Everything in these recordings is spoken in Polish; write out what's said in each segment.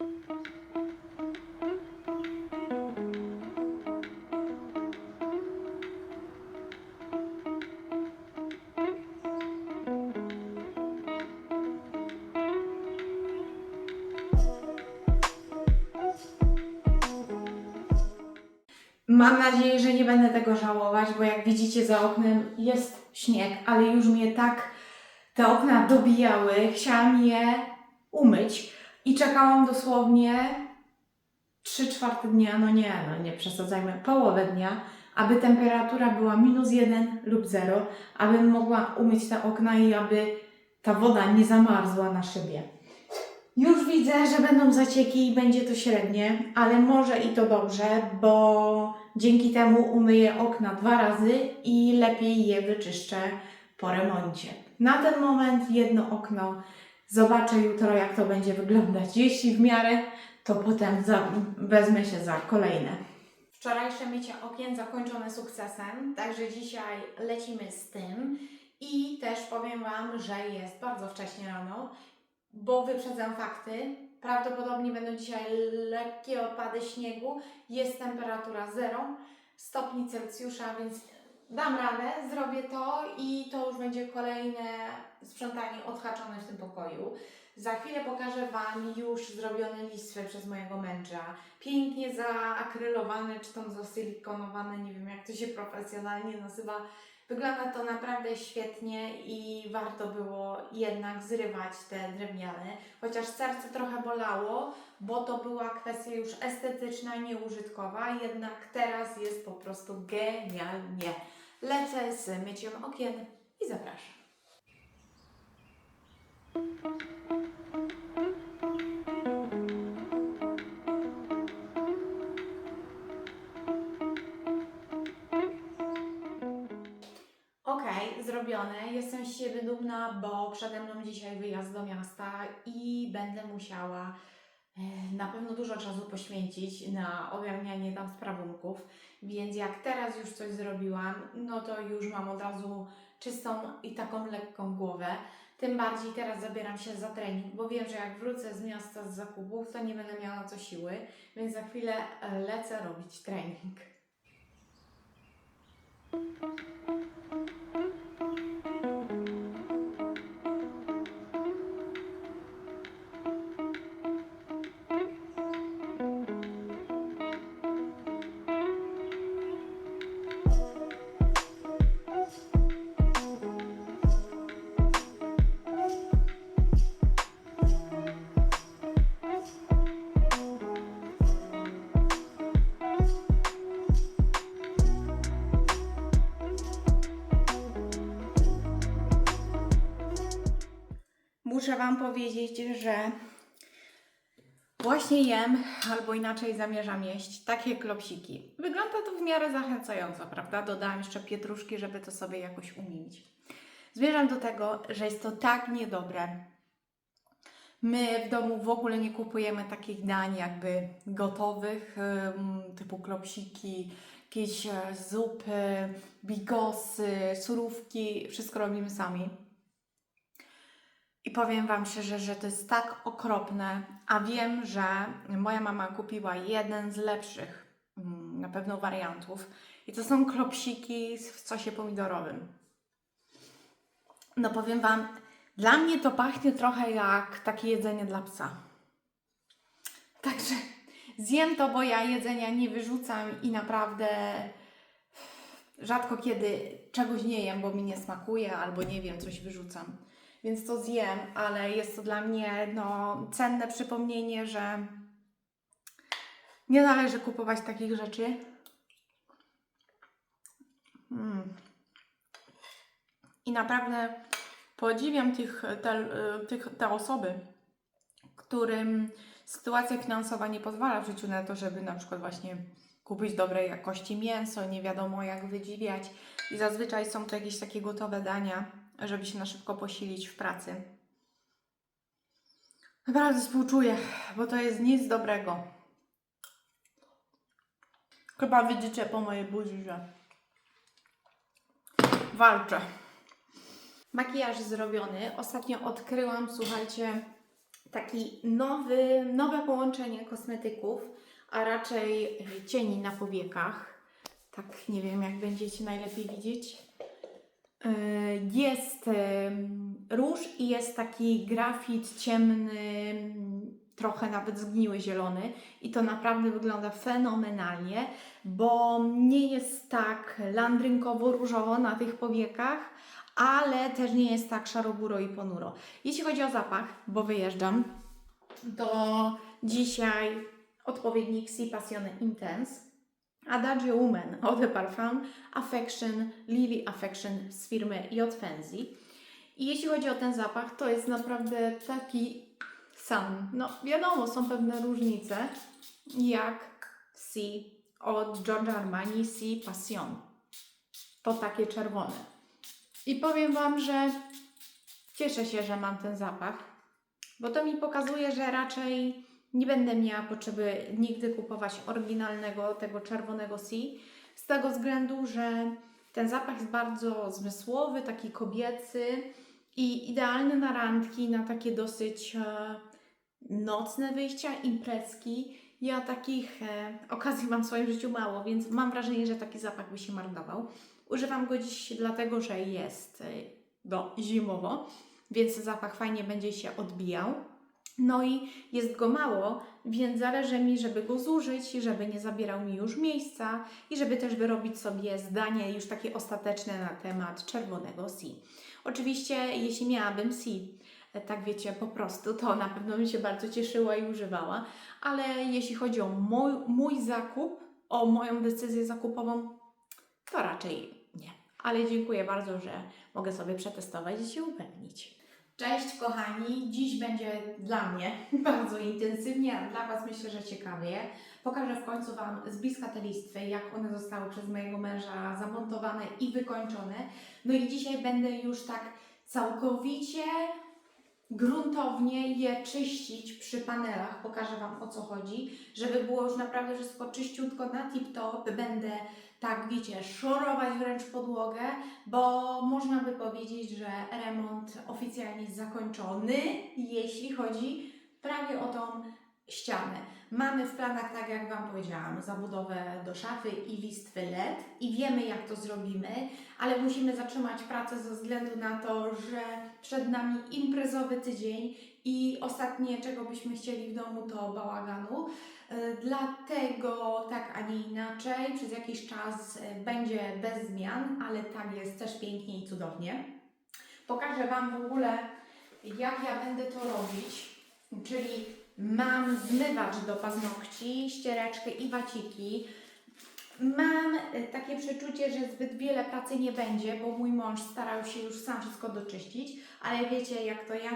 Mam nadzieję, że nie będę tego żałować, bo jak widzicie za oknem jest śnieg, ale już mnie tak te okna dobijały. Chciałam je umyć czekałam dosłownie 3 czwarte dnia, no nie, no nie przesadzajmy, połowę dnia, aby temperatura była minus 1 lub 0, abym mogła umyć te okna i aby ta woda nie zamarzła na szybie. Już widzę, że będą zacieki i będzie to średnie, ale może i to dobrze, bo dzięki temu umyję okna dwa razy i lepiej je wyczyszczę po remoncie. Na ten moment jedno okno. Zobaczę jutro, jak to będzie wyglądać. Jeśli w miarę, to potem za, wezmę się za kolejne. Wczorajsze mycie okien zakończone sukcesem, także dzisiaj lecimy z tym. I też powiem Wam, że jest bardzo wcześnie rano bo wyprzedzam fakty. Prawdopodobnie będą dzisiaj lekkie opady śniegu. Jest temperatura 0 stopni Celsjusza, więc dam radę, zrobię to i to już będzie kolejne sprzątanie odhaczone w tym pokoju. Za chwilę pokażę Wam już zrobione listwy przez mojego męża. Pięknie zaakrylowane, czy tam zasilikonowane, nie wiem jak to się profesjonalnie nazywa. Wygląda to naprawdę świetnie i warto było jednak zrywać te drewniane, chociaż serce trochę bolało, bo to była kwestia już estetyczna, nieużytkowa, jednak teraz jest po prostu genialnie. Lecę z myciem okien i zapraszam. Zrobione. Jestem z siebie dumna, bo przede mną dzisiaj wyjazd do miasta i będę musiała e, na pewno dużo czasu poświęcić na ogarnianie tam sprawunków. Więc jak teraz już coś zrobiłam, no to już mam od razu czystą i taką lekką głowę. Tym bardziej teraz zabieram się za trening, bo wiem, że jak wrócę z miasta z zakupów, to nie będę miała na to siły, więc za chwilę e, lecę robić trening. Muszę Wam powiedzieć, że właśnie jem, albo inaczej zamierzam jeść, takie klopsiki. Wygląda to w miarę zachęcająco, prawda? Dodałam jeszcze pietruszki, żeby to sobie jakoś umilić. Zmierzam do tego, że jest to tak niedobre. My w domu w ogóle nie kupujemy takich dań jakby gotowych, typu klopsiki, jakieś e, zupy, bigosy, surówki, wszystko robimy sami. I powiem Wam szczerze, że to jest tak okropne, a wiem, że moja mama kupiła jeden z lepszych mm, na pewno wariantów. I to są klopsiki w sosie pomidorowym. No powiem Wam, dla mnie to pachnie trochę jak takie jedzenie dla psa. Także zjem to, bo ja jedzenia nie wyrzucam i naprawdę rzadko kiedy czegoś nie jem, bo mi nie smakuje albo nie wiem, coś wyrzucam. Więc to zjem, ale jest to dla mnie no, cenne przypomnienie, że nie należy kupować takich rzeczy. Mm. I naprawdę podziwiam tych, te, tych, te osoby, którym sytuacja finansowa nie pozwala w życiu na to, żeby na przykład właśnie kupić dobrej jakości mięso, nie wiadomo jak wydziwiać. I zazwyczaj są to jakieś takie gotowe dania, żeby się na szybko posilić w pracy. Naprawdę współczuję, bo to jest nic dobrego. Chyba widzicie po mojej buzi, że walczę. Makijaż zrobiony. Ostatnio odkryłam, słuchajcie, taki nowy, nowe połączenie kosmetyków, a raczej y, cieni na powiekach. Tak, nie wiem, jak będziecie najlepiej widzieć. Y, Jest róż i jest taki grafit ciemny, trochę nawet zgniły zielony i to naprawdę wygląda fenomenalnie, bo nie jest tak landrynkowo-różowo na tych powiekach, ale też nie jest tak szaroburo i ponuro. Jeśli chodzi o zapach, bo wyjeżdżam, to dzisiaj odpowiednik Si Passione Intense, Adagio Woman Eau de Parfum, Affection, Lily Affection z firmy J. Fenzi. I jeśli chodzi o ten zapach, to jest naprawdę taki sam. No wiadomo, są pewne różnice, jak Si od Giorgio Armani Si Passion. To takie czerwone. I powiem Wam, że cieszę się, że mam ten zapach, bo to mi pokazuje, że raczej nie będę miała potrzeby nigdy kupować oryginalnego tego czerwonego Si, z tego względu, że ten zapach jest bardzo zmysłowy, taki kobiecy i idealny na randki, na takie dosyć e, nocne wyjścia, imprezki. Ja takich e, okazji mam w swoim życiu mało, więc mam wrażenie, że taki zapach by się marnował. Używam go dziś dlatego, że jest e, no, zimowo, więc zapach fajnie będzie się odbijał. No i jest go mało, więc zależy mi, żeby go zużyć, żeby nie zabierał mi już miejsca i żeby też wyrobić sobie zdanie już takie ostateczne na temat czerwonego Si. Oczywiście, jeśli miałabym e, tak wiecie, po prostu, to na pewno bym się bardzo cieszyła i używała, ale jeśli chodzi o mój, mój zakup, o moją decyzję zakupową, to raczej nie. Ale dziękuję bardzo, że mogę sobie przetestować i się upewnić. Cześć kochani, dziś będzie dla mnie bardzo intensywnie, a dla Was myślę, że ciekawie. Pokażę w końcu Wam z bliska te listwy, jak one zostały przez mojego męża zamontowane i wykończone. No i dzisiaj będę już tak całkowicie gruntownie je czyścić przy panelach. Pokażę Wam o co chodzi, żeby było już naprawdę wszystko czyściutko na tip-top. Będę tak, wiecie, szorować wręcz podłogę, bo można by powiedzieć, że remont oficjalnie jest zakończony, jeśli chodzi prawie o tą ścianę. Mamy w planach, tak jak Wam powiedziałam, zabudowę do szafy i listwy LED i wiemy jak to zrobimy, ale musimy zatrzymać pracę ze względu na to, że przed nami imprezowy tydzień i ostatnie, czego byśmy chcieli w domu, to bałaganu. E, Dlatego tak, a nie inaczej, przez jakiś czas e, będzie bez zmian, ale tak jest też pięknie i cudownie. Pokażę Wam w ogóle, jak ja będę to robić, czyli mam zmywacz do paznokci, ściereczkę i waciki. Mam e, takie przeczucie, że zbyt wiele pracy nie będzie, bo mój mąż starał się już sam wszystko doczyścić, ale wiecie jak to ja,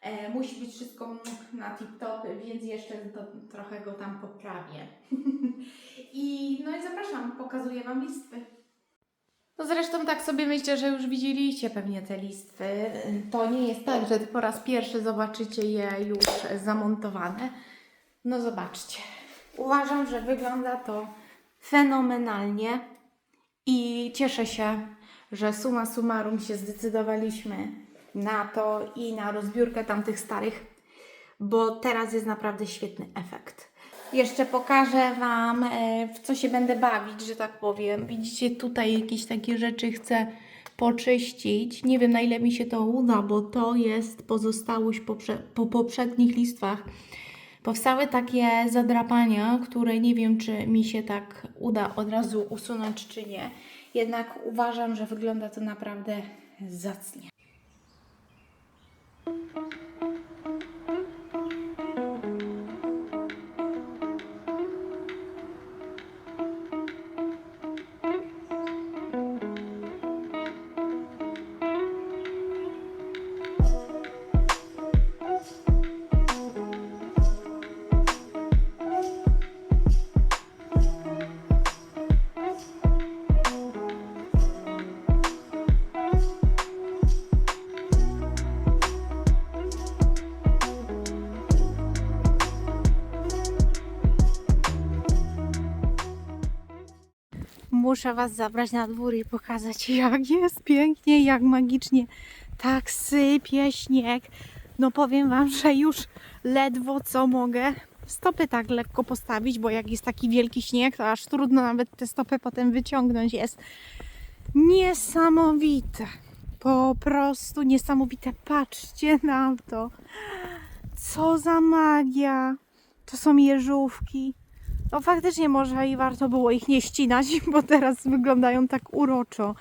e, musi być wszystko na tip-top, więc jeszcze to, trochę go tam poprawię. I no i zapraszam, pokazuję Wam listwy. No zresztą tak sobie myślę, że już widzieliście pewnie te listwy. To nie jest tak, że po raz pierwszy zobaczycie je już zamontowane. No zobaczcie. Uważam, że wygląda to fenomenalnie i cieszę się, że suma summarum się zdecydowaliśmy na to i na rozbiórkę tamtych starych, bo teraz jest naprawdę świetny efekt. Jeszcze pokażę Wam, e, w co się będę bawić, że tak powiem. Widzicie, tutaj jakieś takie rzeczy chcę poczyścić. Nie wiem, na ile mi się to uda, bo to jest pozostałość po poprzednich listwach. Powstały takie zadrapania, które nie wiem, czy mi się tak uda od razu usunąć, czy nie. Jednak uważam, że wygląda to naprawdę zacnie. Muszę Was zabrać na dwór i pokazać, jak jest pięknie, jak magicznie. Tak sypie śnieg. No powiem Wam, że już ledwo co mogę stopy tak lekko postawić, bo jak jest taki wielki śnieg, to aż trudno nawet te stopy potem wyciągnąć jest. Niesamowite. Po prostu niesamowite. Patrzcie na to. Co za magia. To są jeżówki. No faktycznie może i warto było ich nie ścinać, bo teraz wyglądają tak uroczo.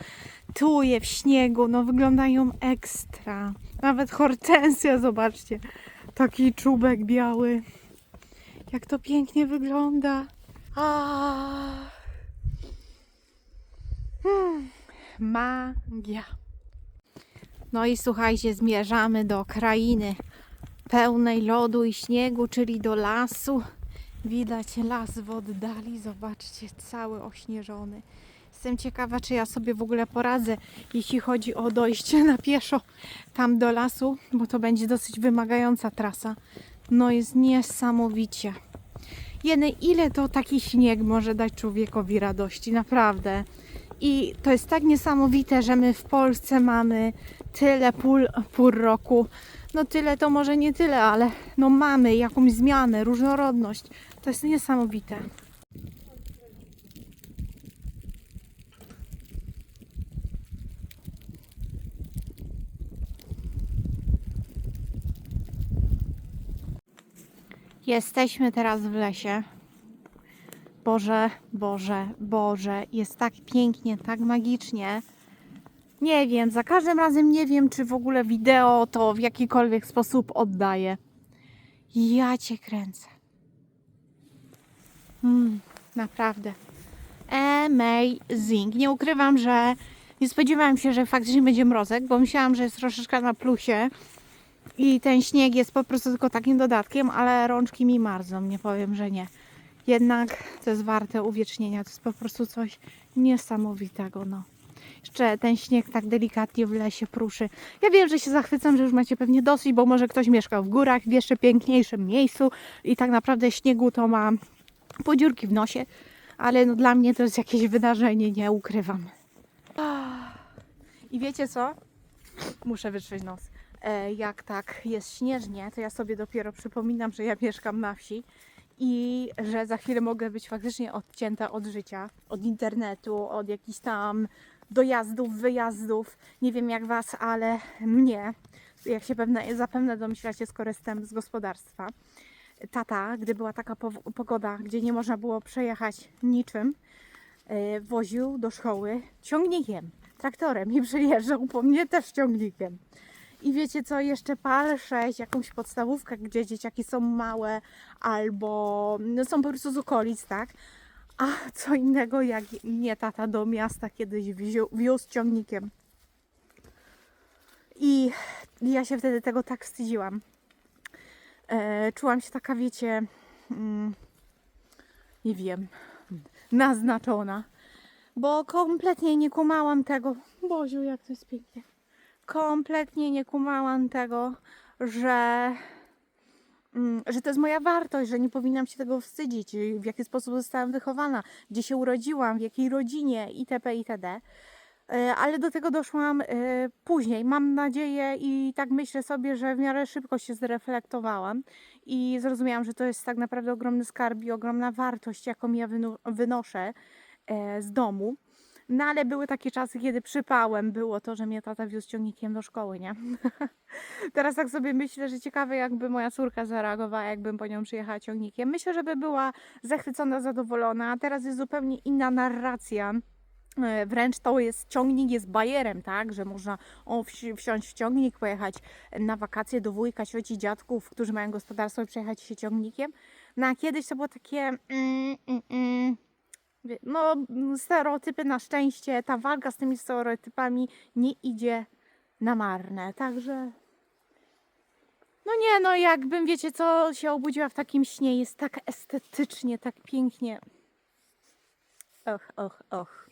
Tuje w śniegu, no wyglądają ekstra. Nawet hortensja, zobaczcie. Taki czubek biały. Jak to pięknie wygląda. Hmm. Magia. No i słuchajcie, zmierzamy do krainy pełnej lodu i śniegu, czyli do lasu. Widać las w oddali, zobaczcie, cały ośnieżony. Jestem ciekawa, czy ja sobie w ogóle poradzę, jeśli chodzi o dojście na pieszo tam do lasu, bo to będzie dosyć wymagająca trasa. No jest niesamowicie. Jeny, ile to taki śnieg może dać człowiekowi radości, naprawdę. I to jest tak niesamowite, że my w Polsce mamy tyle pół roku. No tyle to może nie tyle, ale no mamy jakąś zmianę, różnorodność. To jest niesamowite. Jesteśmy teraz w lesie. Boże, Boże, Boże, jest tak pięknie, tak magicznie. Nie wiem, za każdym razem nie wiem, czy w ogóle wideo to w jakikolwiek sposób oddaję. Ja cię kręcę. Mm, naprawdę. Amazing. Nie ukrywam, że nie spodziewałam się, że faktycznie będzie mrozek, bo myślałam, że jest troszeczkę na plusie i ten śnieg jest po prostu tylko takim dodatkiem, ale rączki mi marzą, nie powiem, że nie. Jednak to jest warte uwiecznienia, to jest po prostu coś niesamowitego, no. Jeszcze ten śnieg tak delikatnie w lesie pruszy. Ja wiem, że się zachwycam, że już macie pewnie dosyć, bo może ktoś mieszkał w górach, w jeszcze piękniejszym miejscu i tak naprawdę śniegu to ma podziurki w nosie, ale no dla mnie to jest jakieś wydarzenie, nie ukrywam. I wiecie co? Muszę wytrzeć nos. E, jak tak jest śnieżnie, to ja sobie dopiero przypominam, że ja mieszkam na wsi i że za chwilę mogę być faktycznie odcięta od życia, od internetu, od jakichś tam dojazdów, wyjazdów. Nie wiem jak Was, ale mnie, jak się pewne, zapewne domyślacie, skoro jestem z gospodarstwa, tata, gdy była taka po- pogoda, gdzie nie można było przejechać niczym, e, woził do szkoły ciągnikiem, traktorem i przyjeżdżał po mnie też ciągnikiem. I wiecie co, jeszcze pal 6, jakąś podstawówkę, gdzie dzieciaki są małe albo no, są po prostu z okolic, tak? A co innego, jak mnie tata do miasta kiedyś wziął, wiózł ciągnikiem. I ja się wtedy tego tak wstydziłam. E, czułam się taka, wiecie, mm, nie wiem, naznaczona, bo kompletnie nie kumałam tego. Boziu, jak to jest pięknie. Kompletnie nie kumałam tego, że mm, że to jest moja wartość, że nie powinnam się tego wstydzić, w jaki sposób zostałam wychowana, gdzie się urodziłam, w jakiej rodzinie itp. itd. E, Ale do tego doszłam e, później. Mam nadzieję i tak myślę sobie, że w miarę szybko się zreflektowałam i zrozumiałam, że to jest tak naprawdę ogromny skarb i ogromna wartość, jaką ja wyno- wynoszę e, z domu. No ale były takie czasy, kiedy przypałem było to, że mnie tata wiózł ciągnikiem do szkoły, nie? Teraz tak sobie myślę, że ciekawe jakby moja córka zareagowała, jakbym po nią przyjechała ciągnikiem. Myślę, żeby była zachwycona, zadowolona, teraz jest zupełnie inna narracja. E, Wręcz to jest ciągnik jest bajerem, tak, że można o, wsi- wsiąść w ciągnik, pojechać na wakacje do wujka, cioci, dziadków, którzy mają gospodarstwo i przejechać się ciągnikiem. No a kiedyś to było takie mm, mm, mm, no stereotypy na szczęście, ta walka z tymi stereotypami nie idzie na marne, także no nie, no jakbym, wiecie co, się obudziła w takim śnie, jest tak estetycznie, tak pięknie. Och, och, och.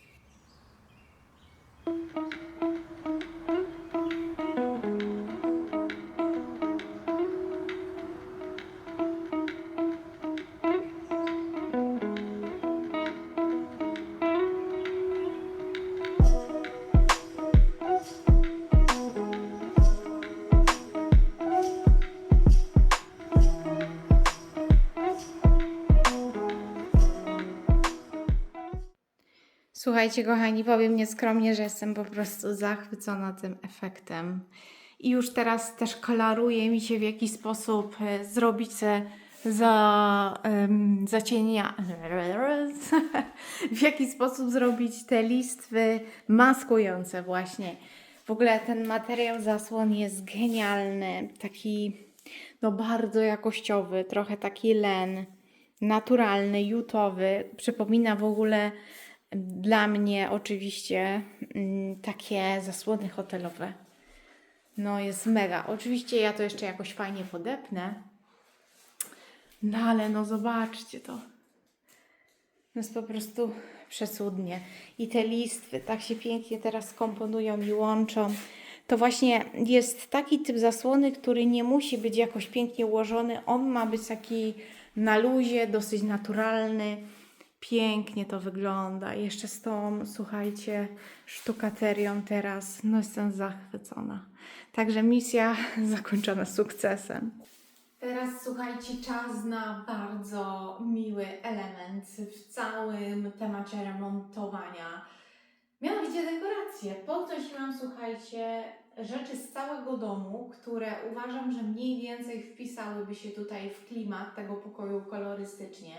Słuchajcie, kochani, powiem nieskromnie, że jestem po prostu zachwycona tym efektem. I już teraz też klaruje mi się, w jaki sposób e, zrobić te za, em, zacienia. w jaki sposób zrobić te listwy maskujące, właśnie. W ogóle ten materiał zasłon jest genialny, taki no bardzo jakościowy, trochę taki len, naturalny, jutowy. Przypomina w ogóle dla mnie oczywiście mm, takie zasłony hotelowe. No jest mega. Oczywiście ja to jeszcze jakoś fajnie podepnę. No ale no zobaczcie to. No jest po prostu przecudnie. I te listwy tak się pięknie teraz komponują i łączą. To właśnie jest taki typ zasłony, który nie musi być jakoś pięknie ułożony. On ma być taki na luzie, dosyć naturalny. Pięknie to wygląda. Jeszcze z tą, słuchajcie, sztukaterią teraz. No jestem zachwycona. Także misja zakończona sukcesem. Teraz słuchajcie, czas na bardzo miły element w całym temacie remontowania. Mianowicie dekoracje. Podnosiłam, słuchajcie, rzeczy z całego domu, które uważam, że mniej więcej wpisałyby się tutaj w klimat tego pokoju kolorystycznie.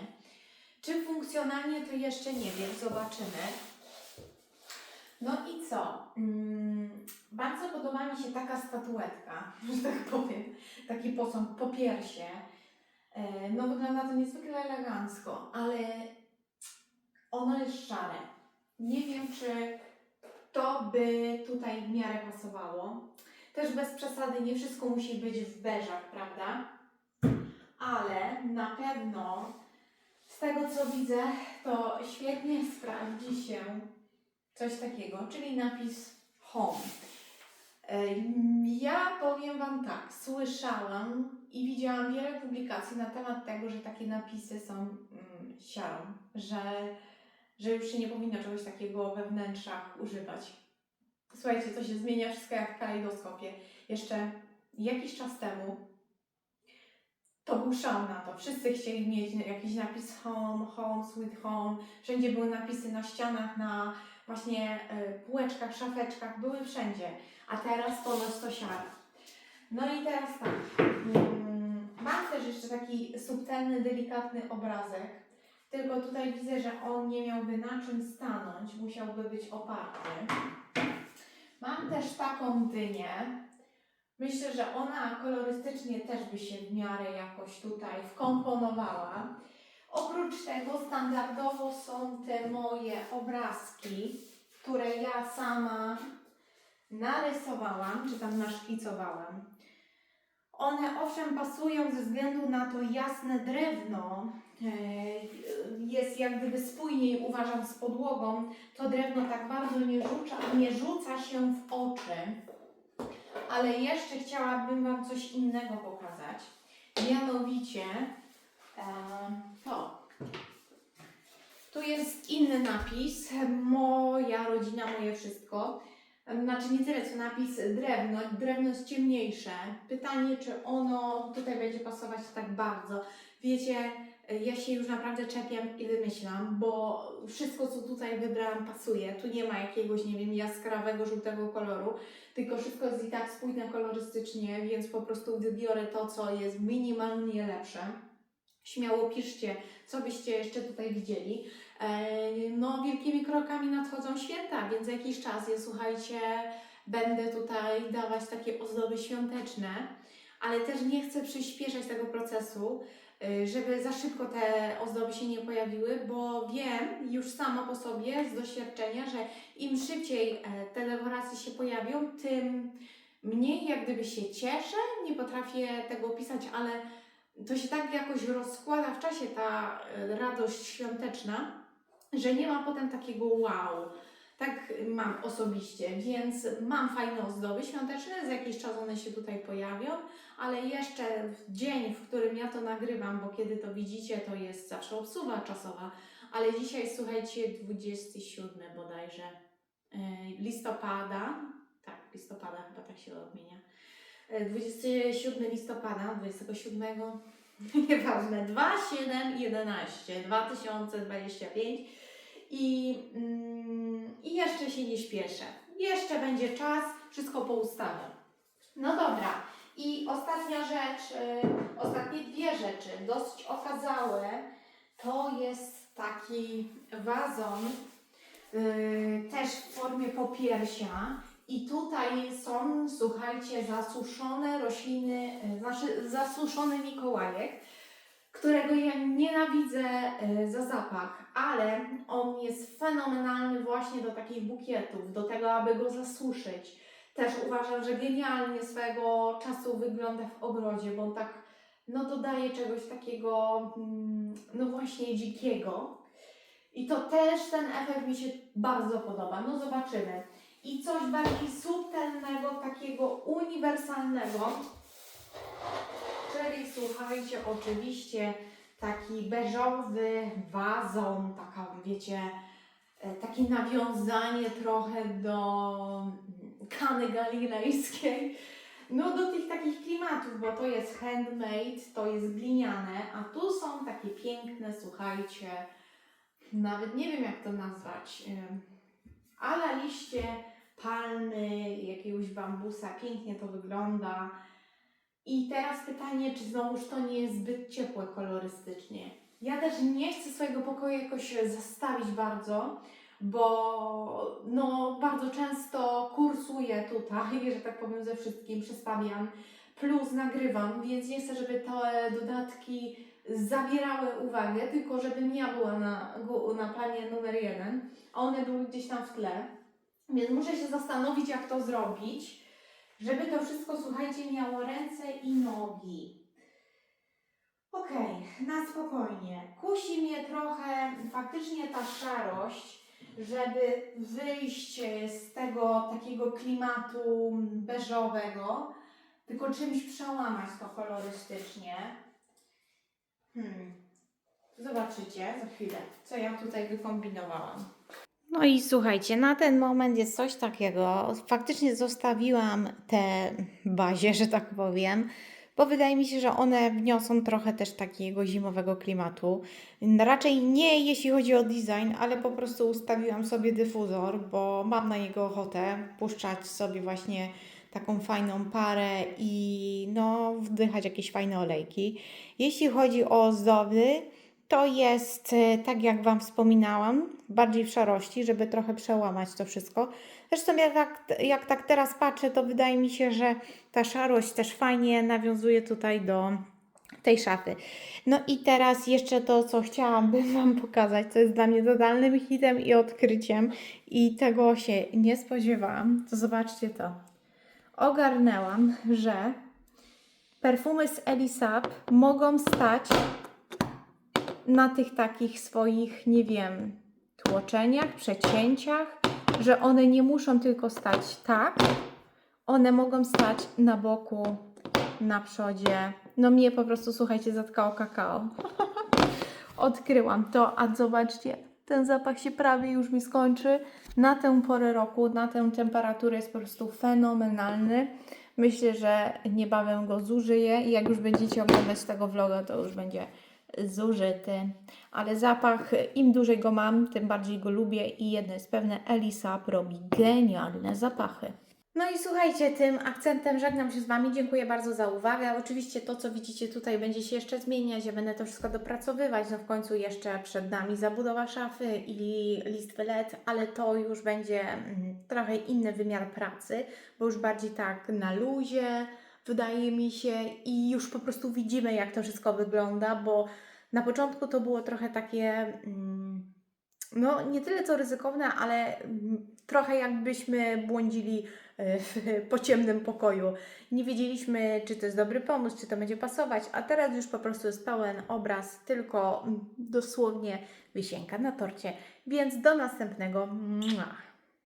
Czy funkcjonalnie to jeszcze nie wiem, zobaczymy. No i co? Mm, bardzo podoba mi się taka statuetka, że tak powiem, taki posąg po piersie. E, No wygląda to niezwykle elegancko, ale ono jest szare. Nie wiem, czy to by tutaj w miarę pasowało. Też bez przesady, nie wszystko musi być w beżach, prawda? Ale na pewno z tego co widzę, to świetnie sprawdzi się coś takiego, czyli napis Home. Ja powiem Wam tak, słyszałam i widziałam wiele publikacji na temat tego, że takie napisy są mm, siarą, że, że już się nie powinno czegoś takiego we wnętrzach używać. Słuchajcie, to się zmienia wszystko jak w kalejdoskopie. Jeszcze jakiś czas temu to był szał na to. Wszyscy chcieli mieć jakiś napis home, home, sweet home. Wszędzie były napisy na ścianach, na właśnie y, półeczkach, szafeczkach, były wszędzie. A teraz ponoć to siara. No i teraz tak. mm, Mam też jeszcze taki subtelny, delikatny obrazek. Tylko tutaj widzę, że on nie miałby na czym stanąć, musiałby być oparty. Mam też taką dynię, Myślę, że ona kolorystycznie też by się w miarę jakoś tutaj wkomponowała. Oprócz tego standardowo są te moje obrazki, które ja sama narysowałam, czy tam naszkicowałam. One owszem pasują ze względu na to jasne drewno, e, jest jak gdyby spójniej uważam z podłogą, to drewno tak bardzo nie rzuca, nie rzuca się w oczy ale jeszcze chciałabym Wam coś innego pokazać. Mianowicie to. Tu jest inny napis. Moja rodzina, moje wszystko. Znaczy nie tyle co napis drewno. Drewno jest ciemniejsze. Pytanie, czy ono tutaj będzie pasować tak bardzo. Wiecie, ja się już naprawdę czepiam i wymyślam, bo wszystko, co tutaj wybrałam, pasuje. Tu nie ma jakiegoś, nie wiem, jaskrawego, żółtego koloru, tylko wszystko jest i tak spójne kolorystycznie, więc po prostu wybiorę to, co jest minimalnie lepsze. Śmiało piszcie, co byście jeszcze tutaj widzieli. E, No, wielkimi krokami nadchodzą święta, więc jakiś czas, ja słuchajcie, będę tutaj dawać takie ozdoby świąteczne, ale też nie chcę przyspieszać tego procesu, y, żeby za szybko te ozdoby się nie pojawiły, bo wiem już samo po sobie z doświadczenia, że im szybciej e, te dekoracje się pojawią, tym mniej jak gdyby się cieszę, nie potrafię tego opisać, ale to się tak jakoś rozkłada w czasie ta e, radość świąteczna, że nie ma potem takiego wow. Tak mam osobiście, więc mam fajne ozdoby świąteczne, za jakiś czas one się tutaj pojawią, ale jeszcze w dzień, w którym ja to nagrywam, bo kiedy to widzicie, to jest zawsze obsuwa czasowa, ale dzisiaj słuchajcie, 27 bodajże yy, listopada, tak, listopada chyba tak się odmienia, Yy, 27 listopada, 27, nieważne, 2, 7, 11, 2025 i, mm, i jeszcze się nie śpieszę. Jeszcze będzie czas, wszystko poustawiam. No dobra, i ostatnia rzecz, y, ostatnie dwie rzeczy, dosyć okazałe, to jest taki wazon, y, też w formie popiersia. I tutaj są, słuchajcie, zasuszone rośliny, y, znaczy zasuszony Mikołajek, którego ja nienawidzę y, za zapach, ale on jest fenomenalny właśnie do takich bukietów, do tego, aby go zasuszyć. Też uważam, że genialnie swego czasu wygląda w ogrodzie, bo on tak no dodaje czegoś takiego, mm, no właśnie dzikiego. I to też ten efekt mi się bardzo podoba. No zobaczymy. I coś bardziej subtelnego, takiego uniwersalnego. Słuchajcie, oczywiście taki beżowy wazon, taka wiecie, e, takie nawiązanie trochę do mm, Kany Galilejskiej. No do tych takich klimatów, bo to jest handmade, to jest gliniane, a tu są takie piękne, słuchajcie, nawet nie wiem jak to nazwać, ala liście palmy, jakiegoś bambusa, pięknie to wygląda. I teraz pytanie, czy znowuż to nie jest zbyt ciepłe kolorystycznie. Ja też nie chcę swojego pokoju jakoś zastawić bardzo, bo no bardzo często kursuję tutaj, że tak powiem ze wszystkim, przestawiam, plus nagrywam, więc nie chcę, żeby te dodatki zabierały uwagę, tylko żebym ja była na, na planie numer jeden, a one były gdzieś tam w tle. Więc muszę się zastanowić, jak to zrobić, żeby to wszystko, słuchajcie, miało ręce i nogi. Okej, na spokojnie. Kusi mnie trochę faktycznie ta szarość, żeby wyjść z tego takiego klimatu beżowego, tylko czymś przełamać to kolorystycznie. Hmm. Zobaczycie za chwilę, co ja tutaj wykombinowałam. No i słuchajcie, na ten moment jest coś takiego. Faktycznie zostawiłam te bazie, że tak powiem, bo wydaje mi się, że one wniosą trochę też takiego zimowego klimatu. Raczej nie jeśli chodzi o design, ale po prostu ustawiłam sobie dyfuzor, bo mam na niego ochotę puszczać sobie właśnie taką fajną parę i no wdychać jakieś fajne olejki. Jeśli chodzi o ozdoby, to jest, e, tak jak Wam wspominałam, bardziej w szarości, żeby trochę przełamać to wszystko. Zresztą jak, tak- jak tak teraz patrzę, to wydaje mi się, że ta szarość też fajnie nawiązuje tutaj do tej szafy. No i teraz jeszcze to, co chciałabym Wam pokazać, co jest dla mnie totalnym hitem i odkryciem i tego się nie spodziewałam, to zobaczcie to. Ogarnęłam, że perfumy z Elisab mogą stać na tych takich swoich, nie wiem, tłoczeniach, przecięciach, że one nie muszą tylko stać tak, one mogą stać na boku, na przodzie. No mnie po prostu, słuchajcie, zatkało kakao. Odkryłam to, a zobaczcie, ten zapach się prawie już mi skończy. Na tę porę roku, na tę temperaturę jest po prostu fenomenalny. Myślę, że niebawem go zużyję i jak już będziecie oglądać tego vloga, to już będzie zużyty. Ale zapach, im dłużej go mam, tym bardziej go lubię i jedno jest pewne, Elisab robi genialne zapachy. No i słuchajcie, tym akcentem żegnam się z Wami. Dziękuję bardzo za uwagę. Oczywiście to, co widzicie tutaj, będzie się jeszcze zmieniać. Ja będę to wszystko dopracowywać. No w końcu jeszcze przed nami zabudowa szafy i list wylet, ale to już będzie mm, trochę inny wymiar pracy, bo już bardziej tak na luzie, wydaje mi się, i już po prostu widzimy, jak to wszystko wygląda, bo na początku to było trochę takie. Mm, no, nie tyle co ryzykowne, ale mm, trochę jakbyśmy błądzili e, po ciemnym pokoju. Nie wiedzieliśmy, czy to jest dobry pomysł, czy to będzie pasować, a teraz już po prostu jest pełen obraz, tylko mm, dosłownie wisienka na torcie. Więc do następnego.